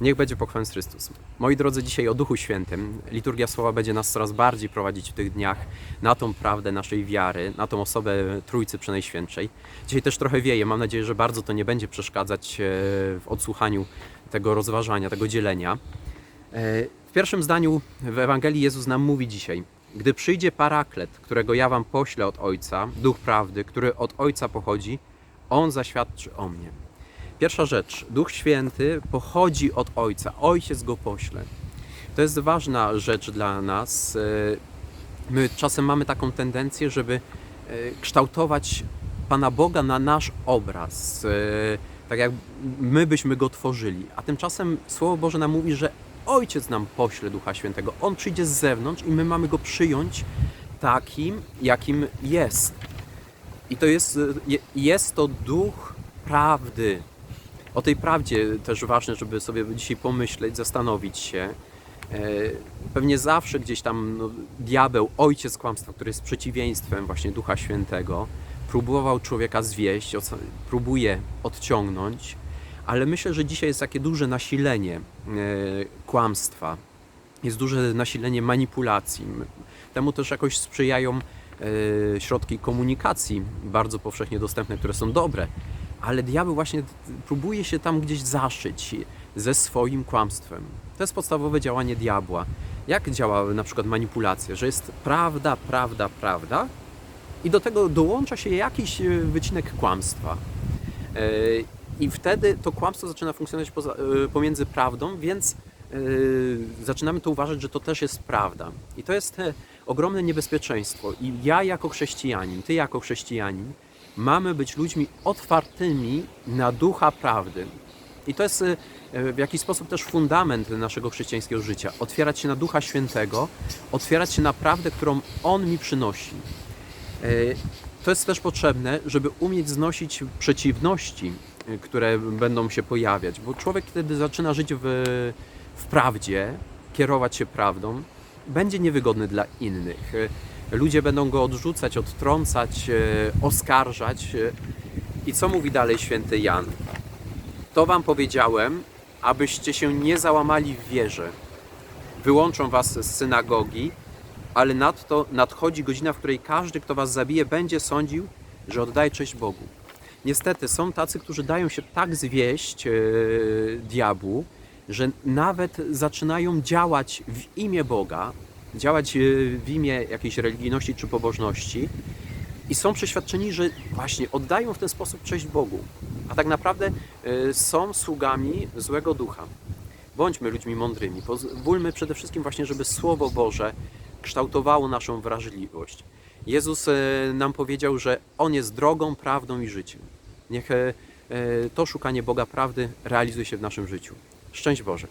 Niech będzie pochwalony Chrystus. Moi drodzy, dzisiaj o Duchu Świętym. Liturgia Słowa będzie nas coraz bardziej prowadzić w tych dniach na tą prawdę naszej wiary, na tą osobę Trójcy Przenajświętszej. Dzisiaj też trochę wieje. Mam nadzieję, że bardzo to nie będzie przeszkadzać e, w odsłuchaniu tego rozważania, tego dzielenia. E, W pierwszym zdaniu w Ewangelii Jezus nam mówi dzisiaj: Gdy przyjdzie paraklet, którego ja wam poślę od Ojca, Duch Prawdy, który od Ojca pochodzi, on zaświadczy o mnie. Pierwsza rzecz, Duch Święty pochodzi od Ojca, Ojciec go pośle. To jest ważna rzecz dla nas. E, My czasem mamy taką tendencję, żeby e, kształtować Pana Boga na nasz obraz, e, tak jak my byśmy go tworzyli. A tymczasem Słowo Boże nam mówi, że Ojciec nam pośle Ducha Świętego. On przyjdzie z zewnątrz i my mamy go przyjąć takim, jakim jest. I to jest, je- jest to duch prawdy. O tej prawdzie też ważne, żeby sobie dzisiaj pomyśleć, zastanowić się. E, Pewnie zawsze gdzieś tam no, diabeł, ojciec kłamstwa, który jest przeciwieństwem właśnie Ducha Świętego, próbował człowieka zwieść, próbuje odciągnąć, ale myślę, że dzisiaj jest takie duże nasilenie e, kłamstwa, jest duże nasilenie manipulacji. Temu też jakoś sprzyjają e, środki komunikacji bardzo powszechnie dostępne, które są dobre, ale diabeł właśnie próbuje się tam gdzieś zaszyć ze swoim kłamstwem. To jest podstawowe działanie diabła. Jak działa na przykład manipulacja? Że jest prawda, prawda, prawda i do tego dołącza się jakiś e, wycinek kłamstwa. E, I wtedy to kłamstwo zaczyna funkcjonować poza, e, pomiędzy prawdą, więc zaczynamy to uważać, że to też jest prawda. I to jest ogromne niebezpieczeństwo. I ja jako chrześcijanin, ty jako chrześcijanin, mamy być ludźmi otwartymi na ducha prawdy. I to jest e, w jakiś sposób też fundament naszego chrześcijańskiego życia. Otwierać się na Ducha Świętego, otwierać się na prawdę, którą On mi przynosi. E, To jest też potrzebne, żeby umieć znosić przeciwności, e, które będą się pojawiać, bo człowiek, kiedy zaczyna żyć w, w prawdzie, kierować się prawdą, będzie niewygodny dla innych. Ludzie będą go odrzucać, odtrącać, e, oskarżać. e. I co mówi dalej święty Jan? To wam powiedziałem, abyście się nie załamali w wierze. Wyłączą was z synagogi, ale nadto nadchodzi godzina, w której każdy, kto was zabije, będzie sądził, że oddaje cześć Bogu. Niestety są tacy, którzy dają się tak zwieść e, diabłu, że nawet zaczynają działać w imię Boga, działać e, w imię jakiejś religijności czy pobożności i są przeświadczeni, że właśnie oddają w ten sposób cześć Bogu, a tak naprawdę e, są sługami złego ducha. Bądźmy ludźmi mądrymi. Pozwólmy przede wszystkim właśnie, żeby Słowo Boże kształtowało naszą wrażliwość. Jezus e, nam powiedział, że On jest drogą, prawdą i życiem. Niech to szukanie Boga prawdy realizuje się w naszym życiu. Szczęść Boże.